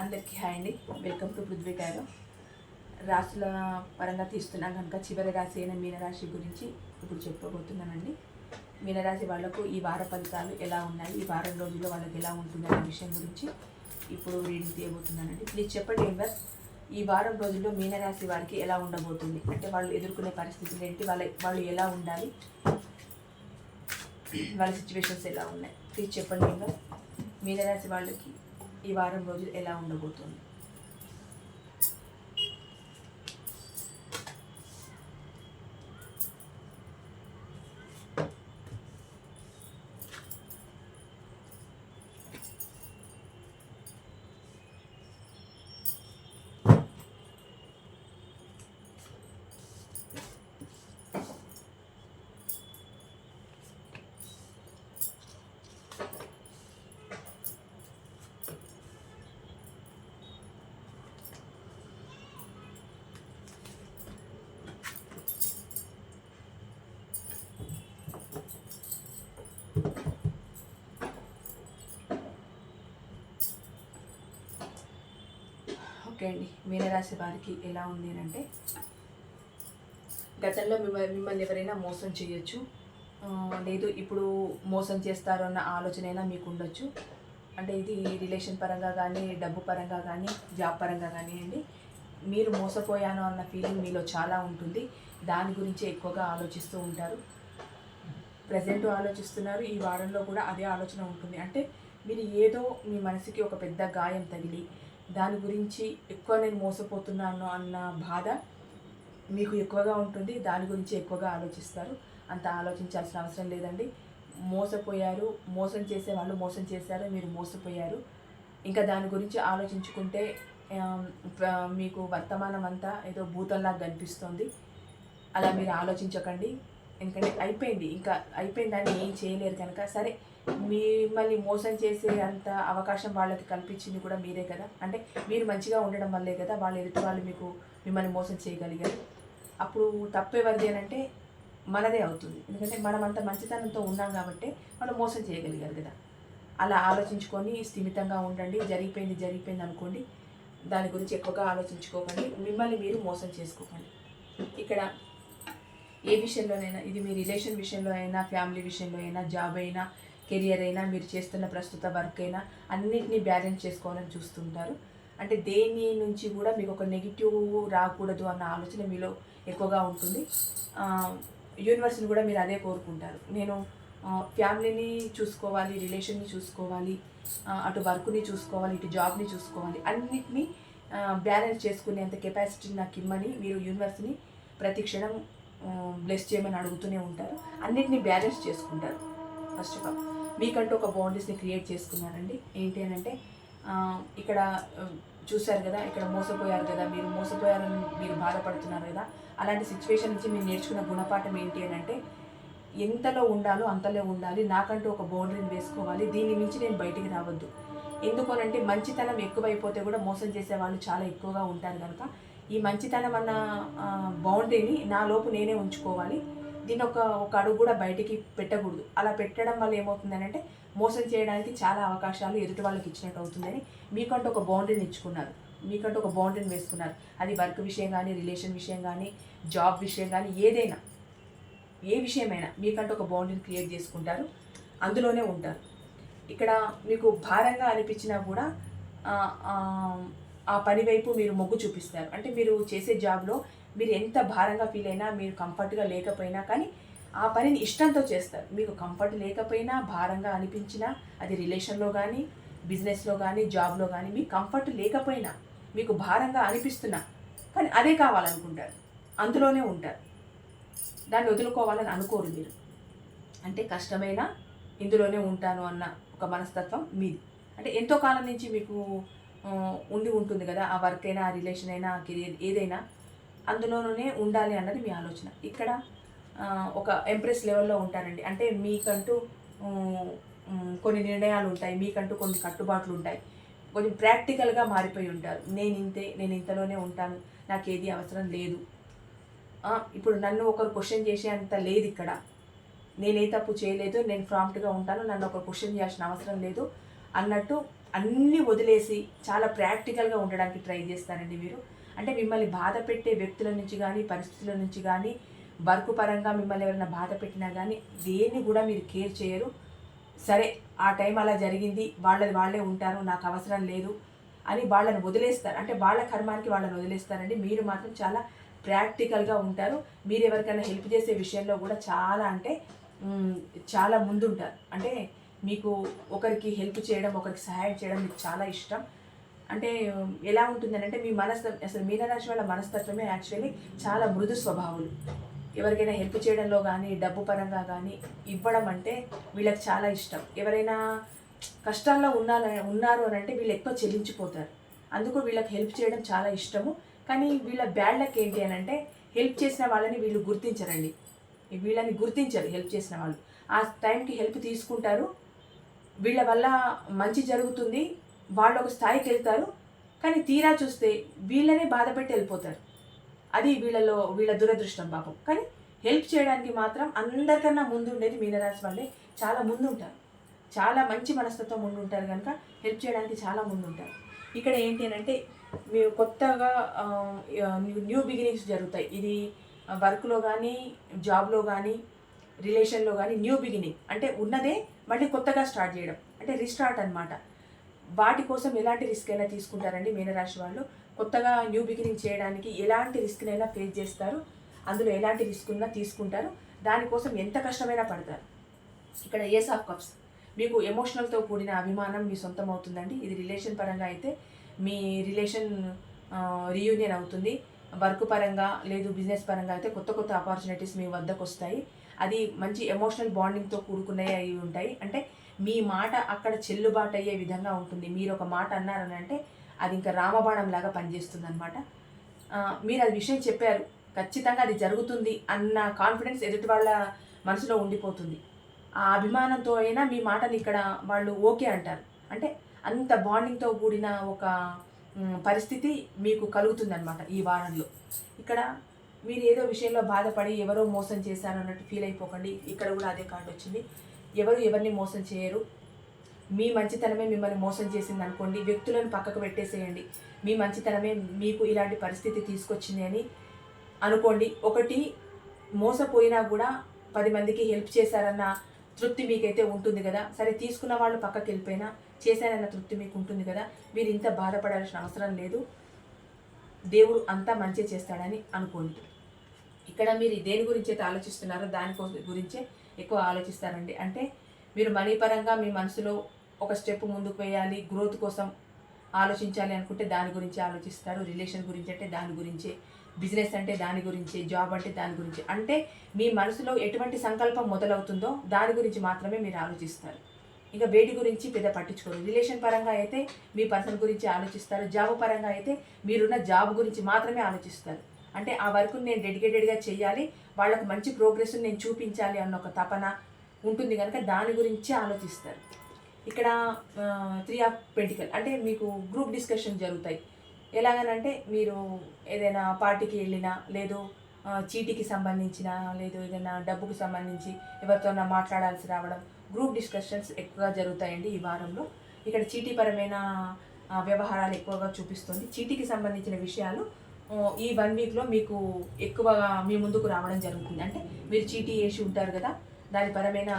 అందరికీ హాయ్ అండి. Welcome to Prithvi రాశుల పరంగా తీస్తున్నాం కనుక చివరి రాశి అయిన మీనరాశి గురించి ఇప్పుడు చెప్పబోతున్నానండి. మీనరాశి వాళ్ళకు ఈ వార ఫలితాలు ఎలా ఉన్నాయి? ఈ వారం రోజుల్లో వాళ్ళకి ఎలా ఉంటుంది అనే విషయం గురించి ఇప్పుడు రీడింగ్ తీయబోతున్నానండి. ప్లీజ్ చెప్పండి మెంబర్స్ ఈ వారం రోజుల్లో మీనరాశి వారికి ఎలా ఉండబోతుంది? అంటే వాళ్ళు ఎదుర్కొనే పరిస్థితులు ఏంటి? వాళ్ళ వాళ్ళు ఎలా ఉండాలి? వాళ్ళ సిచ్యువేషన్స్ ఎలా ఉన్నాయి? ప్లీజ్ చెప్పండి మెంబర్స్ మీనరాశి వాళ్ళకి ఈ వారం రోజులు ఎలా ఉండబోతుంది? ఓకే అండి మీనరాశి వారికి ఎలా ఉంది అని అంటే గతంలో మిమ్మల్ని మిమ్మల్ని ఎవరైనా మోసం చేయొచ్చు లేదు ఇప్పుడు మోసం చేస్తారు అన్న ఆలోచన అయినా మీకు ఉండొచ్చు. అంటే ఇది రిలేషన్ పరంగా కానీ డబ్బు పరంగా కానీ జాబ్ పరంగా కానివ్వండి మీరు మోసపోయాను అన్న ఫీలింగ్ మీలో చాలా ఉంటుంది. దాని గురించి ఎక్కువగా ఆలోచిస్తూ ఉంటారు. ప్రజెంట్ ఆలోచిస్తున్నారు ఈ వారంలో కూడా అదే ఆలోచన ఉంటుంది. అంటే మీరు ఏదో మీ మనసుకి ఒక పెద్ద గాయం తగిలి దాని గురించి ఎక్కువ నేను మోసపోతున్నాను అన్న బాధ మీకు ఎక్కువగా ఉంటుంది. దాని గురించి ఎక్కువగా ఆలోచిస్తారు. అంత ఆలోచించాల్సిన అవసరం లేదండి. మోసపోయారు మోసం చేసే వాళ్ళు మోసం చేశారు మీరు మోసపోయారు. ఇంకా దాని గురించి ఆలోచించుకుంటే మీకు వర్తమానం అంతా ఏదో భూతంలాగా కనిపిస్తుంది. అలా మీరు ఆలోచించకండి. ఎందుకంటే అయిపోయింది. ఇంకా అయిపోయింది దాన్ని ఏం చేయలేరు కనుక. సరే మిమ్మల్ని మోసం చేసే అంత అవకాశం వాళ్ళకి కల్పించింది కూడా మీరే కదా? అంటే మీరు మంచిగా ఉండడం వల్లే కదా వాళ్ళు ఎదుటి వాళ్ళు మీకు మిమ్మల్ని మోసం చేయగలిగారు? అప్పుడు తప్పేవరిది అని అంటే మనదే అవుతుంది. ఎందుకంటే మనం అంత మంచితనంతో ఉన్నాం కాబట్టి వాళ్ళు మోసం చేయగలిగారు కదా. అలా ఆలోచించుకొని స్థిమితంగా ఉండండి. జరిగిపోయింది జరిగిపోయింది అనుకోండి. దాని గురించి ఎక్కువగా ఆలోచించుకోకండి. మిమ్మల్ని మీరు మోసం చేసుకోకండి. ఇక్కడ ఏ విషయంలోనైనా ఇది మీ రిలేషన్ విషయంలో అయినా ఫ్యామిలీ విషయంలో అయినా జాబ్ అయినా కెరియర్ అయినా మీరు చేస్తున్న ప్రస్తుత వర్క్ అయినా అన్నిటినీ బ్యాలెన్స్ చేసుకోవాలని చూస్తుంటారు. అంటే దేని నుంచి కూడా మీకు ఒక నెగిటివ్ రాకూడదు అన్న ఆలోచన మీలో ఎక్కువగా ఉంటుంది. యూనివర్స్ని కూడా మీరు అదే కోరుకుంటారు. నేను ఫ్యామిలీని చూసుకోవాలి రిలేషన్ని చూసుకోవాలి అటు వర్క్ని చూసుకోవాలి ఇటు జాబ్ని చూసుకోవాలి అన్నిటినీ బ్యాలెన్స్ చేసుకునేంత కెపాసిటీ నాకు ఇమ్మని మీరు యూనివర్స్ని ప్రతి క్షణం బ్లెస్ చేయమని అడుగుతూనే ఉంటారు. అన్నిటినీ బ్యాలెన్స్ చేసుకుంటారు. First of all. మీకంటూ ఒక బౌండరీస్ని క్రియేట్ చేసుకున్నారండి. ఏంటి అని అంటే ఇక్కడ చూశారు కదా ఇక్కడ మోసపోయారు కదా మీరు మోసపోయారని మీరు బాధపడుతున్నారు కదా అలాంటి సిచ్యువేషన్ నుంచి మీరు నేర్చుకున్న గుణపాఠం ఏంటి అని అంటే ఎంతలో ఉండాలో అంతలో ఉండాలి నాకంటూ ఒక బౌండరీని వేసుకోవాలి దీని మించి నేను బయటికి రావద్దు. ఎందుకనంటే మంచితనం ఎక్కువైపోతే కూడా మోసం చేసే వాళ్ళు చాలా ఎక్కువగా ఉంటారు కనుక ఈ మంచితనం అన్న బౌండరీని నా లోపు నేనే ఉంచుకోవాలి. దీని ఒక ఒక అడుగు కూడా బయటికి పెట్టకూడదు. అలా పెట్టడం వల్ల ఏమవుతుందని అంటే మోసం చేయడానికి చాలా అవకాశాలు ఎదుటి వాళ్ళకి ఇచ్చినట్టు అవుతుందని మీకంటూ ఒక బౌండరీని ఇచ్చుకున్నారు. మీకంటూ ఒక బౌండరీని వేసుకున్నారు. అది వర్క్ విషయం కానీ రిలేషన్ విషయం కానీ జాబ్ విషయం కానీ ఏదైనా ఏ విషయమైనా మీకంటూ ఒక బౌండరీని క్రియేట్ చేసుకుంటారు. అందులోనే ఉంటారు. ఇక్కడ మీకు భారంగా అనిపించినా కూడా ఆ, ఆ పని వైపు మీరు మొగ్గు చూపిస్తారు. అంటే మీరు చేసే జాబ్లో మీరు ఎంత భారంగా ఫీల్ అయినా మీరు కంఫర్ట్గా లేకపోయినా కానీ ఆ పనిని ఇష్టంతో చేస్తారు. మీకు కంఫర్ట్ లేకపోయినా భారంగా అనిపించినా అది రిలేషన్లో కానీ బిజినెస్లో కానీ జాబ్లో కానీ మీకు కంఫర్ట్ లేకపోయినా మీకు భారంగా అనిపిస్తున్నా కానీ అదే కావాలనుకుంటారు. అందులోనే ఉంటారు. దాన్ని వదులుకోవాలని అనుకోరు మీరు. అంటే కష్టమైనా ఇందులోనే ఉంటాను అన్న ఒక మనస్తత్వం మీది. అంటే ఎంతో కాలం నుంచి మీకు ఉండి ఉంటుంది కదా ఆ వర్క్ అయినా ఆ రిలేషన్ అయినా ఆ కెరియర్ ఏదైనా అందులోనే ఉండాలి అన్నది మీ ఆలోచన. ఇక్కడ ఒక ఎంప్రెస్ లెవెల్లో ఉంటారండి. అంటే మీకంటూ కొన్ని నిర్ణయాలు ఉంటాయి మీకంటూ కొన్ని కట్టుబాట్లు ఉంటాయి కొంచెం ప్రాక్టికల్గా మారిపోయి ఉంటారు. నేను ఇంతే నేను ఇంతలోనే ఉంటాను నాకు ఏది అవసరం లేదు. ఇప్పుడు నన్ను ఒకరు క్వశ్చన్ చేసే అంత లేదు ఇక్కడ నేను ఏ తప్పు చేయలేదు నేను ప్రాంప్ట్గా ఉంటాను నన్ను ఒక క్వశ్చన్ చేయాల్సిన అవసరం లేదు అన్నట్టు అన్నీ వదిలేసి చాలా ప్రాక్టికల్గా ఉండడానికి ట్రై చేస్తారండి మీరు. అంటే మిమ్మల్ని బాధ పెట్టే వ్యక్తుల నుంచి కానీ పరిస్థితుల నుంచి కానీ వర్క్ పరంగా మిమ్మల్ని ఎవరైనా బాధ పెట్టినా కానీ దేన్ని కూడా మీరు కేర్ చేయరు. సరే ఆ టైం అలా జరిగింది వాళ్ళది వాళ్ళే ఉంటారు నాకు అవసరం లేదు అని వాళ్ళని వదిలేస్తారు. అంటే వాళ్ళ కర్మానికి వాళ్ళని వదిలేస్తారండి. మీరు మాత్రం చాలా ప్రాక్టికల్గా ఉంటారు. మీరు ఎవరికైనా హెల్ప్ చేసే విషయంలో కూడా చాలా అంటే చాలా ముందుంటారు. అంటే మీకు ఒకరికి హెల్ప్ చేయడం ఒకరికి సహాయం చేయడం మీకు చాలా ఇష్టం. అంటే ఎలా ఉంటుందని అంటే మీ మనస్త అసలు మీనరాశి వాళ్ళ మనస్తత్వమే యాక్చువల్లీ చాలా మృదు స్వభావులు. ఎవరికైనా హెల్ప్ చేయడంలో కానీ డబ్బు పరంగా కానీ ఇవ్వడం అంటే వీళ్ళకి చాలా ఇష్టం. ఎవరైనా కష్టాల్లో ఉన్నారు ఉన్నారు అని అంటే వీళ్ళు ఎక్కువ చెల్లించిపోతారు. అందుకు వీళ్ళకి హెల్ప్ చేయడం చాలా ఇష్టము. కానీ వీళ్ళ బ్యాడ్ లక్ ఏంటి అని అంటే హెల్ప్ చేసిన వాళ్ళని వీళ్ళు గుర్తించరండి. వీళ్ళని గుర్తించరు హెల్ప్ చేసిన వాళ్ళు. ఆ టైంకి హెల్ప్ తీసుకుంటారు. వీళ్ళ వల్ల మంచి జరుగుతుంది. వాళ్ళు ఒక స్థాయికి వెళ్తారు కానీ తీరా చూస్తే వీళ్ళనే బాధపెట్టి వెళ్ళిపోతారు. అది వీళ్ళలో వీళ్ళ దురదృష్టం పాపం. కానీ హెల్ప్ చేయడానికి మాత్రం అందరికన్నా ముందు ఉండేది మీనరాశి వాళ్ళే. చాలా ముందు ఉంటారు చాలా మంచి మనస్తత్వం ముందు ఉంటారు కనుక హెల్ప్ చేయడానికి చాలా ముందు ఉంటారు ఇక్కడ ఏంటి అని అంటే మీరు కొత్తగా న్యూ- బిగినింగ్స్ జరుగుతాయి. ఇది వర్క్లో కానీ జాబ్లో కానీ రిలేషన్లో కానీ న్యూ బిగినింగ్. అంటే ఉన్నదే మళ్ళీ కొత్తగా స్టార్ట్ చేయడం. అంటే రీస్టార్ట్ అన్నమాట. వాటి కోసం ఎలాంటి రిస్క్ అయినా తీసుకుంటారండి మీనరాశి వాళ్ళు. కొత్తగా న్యూ బిగినింగ్ చేయడానికి ఎలాంటి రిస్క్నైనా ఫేస్ చేస్తారు. అందులో ఎలాంటి రిస్క్ ఉన్నా తీసుకుంటారు. దానికోసం ఎంత కష్టమైనా పడతారు. ఇక్కడ ఏస్ ఆఫ్ కప్స్ మీకు ఎమోషనల్తో కూడిన అభిమానం మీ సొంతం అవుతుందండి. ఇది రిలేషన్ పరంగా అయితే మీ రిలేషన్ రీయూనియన్ అవుతుంది. వర్క్ పరంగా లేదు బిజినెస్ పరంగా అయితే కొత్త కొత్త ఆపర్చునిటీస్ మీ వద్దకు వస్తాయి అది మంచి ఎమోషనల్ బాండింగ్తో కూడుకున్నవి అయి ఉంటాయి. అంటే మీ మాట అక్కడ చెల్లుబాటు అయ్యే విధంగా ఉంటుంది. మీరు ఒక మాట అన్నారని అంటే అది ఇంకా రామబాణం లాగా పనిచేస్తుంది అనమాట మీరు అది విషయం చెప్పారు. ఖచ్చితంగా అది జరుగుతుంది అన్న కాన్ఫిడెన్స్ ఎదుటి వాళ్ళ మనసులో ఉండిపోతుంది. ఆ అభిమానంతో అయినా మీ మాటని ఇక్కడ వాళ్ళు ఓకే అంటారు. అంటే అంత బాండింగ్తో కూడిన ఒక పరిస్థితి మీకు కలుగుతుందన్నమాట ఈ వారంలో. ఇక్కడ మీరు ఏదో విషయంలో బాధపడి ఎవరో మోసం చేశారు అన్నట్టు ఫీల్ అయిపోకండి. ఇక్కడ కూడా అదే కార్డు వచ్చింది. ఎవరు ఎవరిని మోసం చేయరు. మీ మంచితనమే మిమ్మల్ని మోసం చేసింది అనుకోండి. వ్యక్తులను పక్కకు పెట్టేసేయండి. మీ మంచితనమే మీకు ఇలాంటి పరిస్థితి తీసుకొచ్చింది అని అనుకోండి. ఒకటి మోసపోయినా కూడా పది మందికి హెల్ప్ చేశారన్న తృప్తి మీకైతే ఉంటుంది కదా. సరే తీసుకున్న వాళ్ళు పక్కకి వెళ్ళిపోయినా చేశారన్న తృప్తి మీకు ఉంటుంది కదా. మీరు ఇంత బాధపడాల్సిన అవసరం లేదు. దేవుడు అంతా మంచి చేస్తాడని అనుకోండి. ఇక్కడ మీరు దేని గురించి అయితే ఆలోచిస్తున్నారో దాని కోసం గురించే ఎక్కువ ఆలోచిస్తారండి అంటే మీరు మనీ పరంగా మీ మనసులో ఒక స్టెప్ ముందుకు వేయాలి గ్రోత్ కోసం ఆలోచించాలి అనుకుంటే దాని గురించి ఆలోచిస్తారు. రిలేషన్ గురించి అంటే దాని గురించే. బిజినెస్ అంటే దాని గురించి. జాబ్ అంటే దాని గురించి. అంటే మీ మనసులో ఎటువంటి సంకల్పం మొదలవుతుందో దాని గురించి మాత్రమే మీరు ఆలోచిస్తారు. ఇక వేటి గురించి పెద్ద పట్టించుకోరు. రిలేషన్ పరంగా అయితే మీ పర్సన్ గురించి ఆలోచిస్తారు. జాబ్ పరంగా అయితే మీరున్న జాబ్ గురించి మాత్రమే ఆలోచిస్తారు. అంటే ఆ వర్క్ నేను డెడికేటెడ్గా చేయాలి వాళ్ళకు మంచి ప్రోగ్రెస్ నేను చూపించాలి అన్న ఒక తపన ఉంటుంది కనుక దాని గురించి ఆలోచిస్తారు. ఇక్కడ త్రీ ఆఫ్ పెంటికల్ అంటే మీకు గ్రూప్ డిస్కషన్ జరుగుతాయి. ఎలాగనంటే మీరు ఏదైనా పార్టీకి వెళ్ళినా లేదు చీటీకి సంబంధించిన లేదు ఏదైనా డబ్బుకు సంబంధించి ఎవరితోనా మాట్లాడాల్సి రావడం గ్రూప్ డిస్కషన్స్ ఎక్కువగా జరుగుతాయండి ఈ వారంలో. ఇక్కడ చీటీపరమైన వ్యవహారాలు ఎక్కువగా చూపిస్తుంది. చీటీకి సంబంధించిన విషయాలు ఈ వన్ వీక్లో మీకు ఎక్కువగా మీ ముందుకు రావడం జరుగుతుంది. అంటే మీరు చీటీ వేసి ఉంటారు కదా దాని పరమైన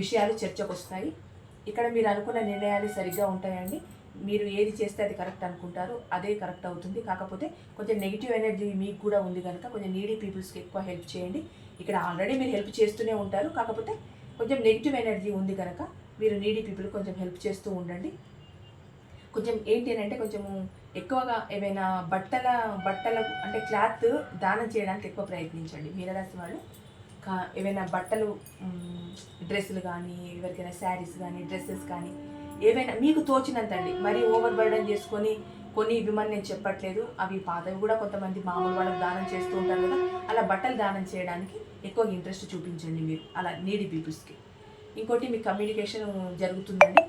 విషయాలు చర్చకు వస్తాయి. ఇక్కడ మీరు అనుకున్న నిర్ణయాలు సరిగ్గా ఉంటాయండి. మీరు ఏది చేస్తే అది కరెక్ట్ అనుకుంటారు అదే కరెక్ట్ అవుతుంది. కాకపోతే కొంచెం నెగిటివ్ ఎనర్జీ మీకు కూడా ఉంది కనుక కొంచెం నీడీ పీపుల్స్కి ఎక్కువ హెల్ప్ చేయండి. ఇక్కడ ఆల్రెడీ మీరు హెల్ప్ చేస్తూనే ఉంటారు. కాకపోతే కొంచెం నెగిటివ్ ఎనర్జీ ఉంది కనుక మీరు నీడీ పీపుల్ కొంచెం హెల్ప్ చేస్తూ ఉండండి. కొంచెం ఏంటి అని అంటే కొంచెము ఎక్కువగా ఏమైనా బట్టల బట్టల అంటే క్లాత్ దానం చేయడానికి ఎక్కువ ప్రయత్నించండి. మీనరాశి వాళ్ళు కా ఏవైనా బట్టలు డ్రెస్సులు కానీ ఎవరికైనా శారీస్ కానీ డ్రెస్సెస్ కానీ ఏవైనా మీకు తోచినంత అండి మరీ ఓవర్ బర్డన్ చేసుకొని కొన్ని ఇవ్వమని నేను చెప్పట్లేదు. అవి పాతవి కూడా కొంతమంది మామూలు వాళ్ళకి దానం చేస్తూ ఉంటారు కదా అలా బట్టలు దానం చేయడానికి ఎక్కువ ఇంట్రెస్ట్ చూపించండి మీరు. అలా నీడి పీపుల్స్కి ఇంకోటి మీ కమ్యూనికేషన్ జరుగుతుందండి.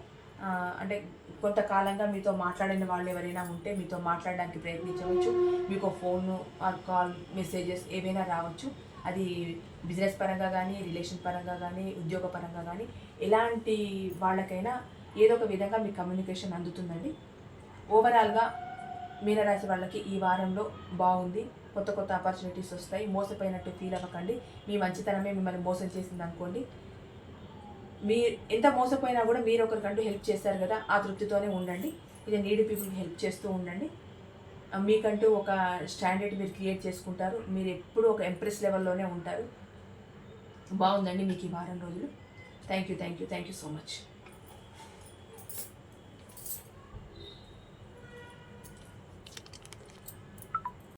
అంటే కొంతకాలంగా మీతో మాట్లాడిన వాళ్ళు ఎవరైనా ఉంటే మీతో మాట్లాడడానికి ప్రయత్నించవచ్చు. మీకు ఫోన్ ఆర్ కాల్ మెసేజెస్ ఏవైనా రావచ్చు. అది బిజినెస్ పరంగా కానీ రిలేషన్ పరంగా కానీ ఉద్యోగ పరంగా కానీ ఎలాంటి వాళ్ళకైనా ఏదో ఒక విధంగా మీ కమ్యూనికేషన్ అందుతుందండి. ఓవరాల్గా మీనరాశి వాళ్ళకి ఈ వారంలో బాగుంది. కొత్త కొత్త ఆపర్చునిటీస్ వస్తాయి. మోసపోయినట్టు ఫీల్ అవ్వకండి. మీ మంచితనమే మిమ్మల్ని మోసం చేసింది అనుకోండి మీ ఎంత మోసపోయినా కూడా మీరు ఒకరికంటూ హెల్ప్ చేశారు కదా ఆ తృప్తితోనే ఉండండి. ఇది నీడి పీపుల్కి హెల్ప్ చేస్తూ ఉండండి. మీకంటూ ఒక స్టాండర్డ్ మీరు క్రియేట్ చేసుకుంటారు. మీరు ఎప్పుడూ ఒక ఎంప్రెస్ లెవెల్లోనే ఉంటారు. బాగుందండి మీకు ఈ వారం రోజులు. Thank you thank you thank you so much